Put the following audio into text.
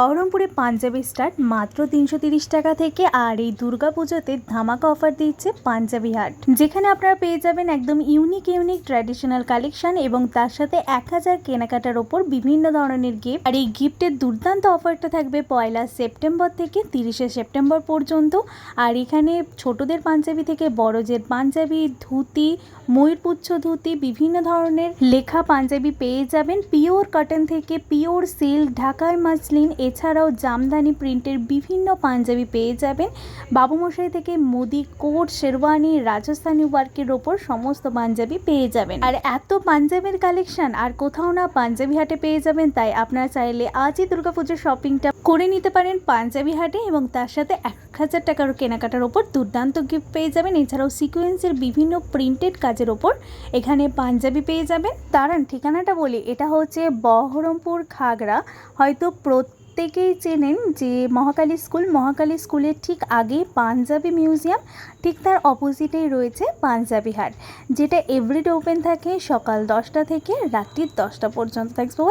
বহরমপুরে পাঞ্জাবি স্টার্ট মাত্র তিনশো টাকা থেকে আর এই দুর্গাপুজোতে ধামাকা অফার দিচ্ছে পাঞ্জাবি হাট, যেখানে আপনারা পেয়ে যাবেন একদম ইউনিক ইউনিক ট্র্যাডিশনাল কালেকশন এবং তার সাথে এক হাজার কেনাকাটার ওপর বিভিন্ন ধরনের গিফট আর এই গিফটের দুর্দান্ত অফারটা থাকবে পয়লা সেপ্টেম্বর থেকে তিরিশে সেপ্টেম্বর পর্যন্ত। আর এখানে ছোটদের পাঞ্জাবি থেকে বড়দের পাঞ্জাবি, ধুতি, ময়ূরপুচ্ছ ধুতি, বিভিন্ন ধরনের লেখা পাঞ্জাবি পেয়ে যাবেন। পিওর কটন থেকে পিওর সিল্ক ঢাকায় মাসলিন এছাড়াও জামদানি প্রিন্টের বিভিন্ন পাঞ্জাবি পেয়ে যাবেন। বাবুমশাই থেকে মোদি কোট, শেরওয়ানি, রাজস্থানি ওয়ার্কের ওপর সমস্ত পাঞ্জাবি পেয়ে যাবেন। আর এত পাঞ্জাবির কালেকশন, আর কোথাও না পাঞ্জাবি হাটে পেয়ে যাবেন, তাই আপনারা চাইলে আজই দুর্গাপুজোর শপিংটা করে নিতে পারেন পাঞ্জাবি হাটে এবং তার সাথে এক হাজার টাকার কেনাকাটার ওপর দুর্দান্ত গিফট পেয়ে যাবেন। এছাড়াও সিকোয়েন্সের বিভিন্ন প্রিন্টেড কাজের ওপর এখানে পাঞ্জাবি পেয়ে যাবেন। দাঁড়ান, ঠিকানাটা বলি। এটা হচ্ছে বহরমপুর খাগড়া। হয়তো প্রত্যেকেই চেনেন যে মহাকালী স্কুল, মহাকালী স্কুলের ঠিক আগে পাঞ্জাবি মিউজিয়াম, ঠিক তার অপোজিটেই রয়েছে পাঞ্জাবি হাট, যেটা এভরিডে ওপেন থাকে সকাল দশটা থেকে রাত্রির দশটা পর্যন্ত। Thanks for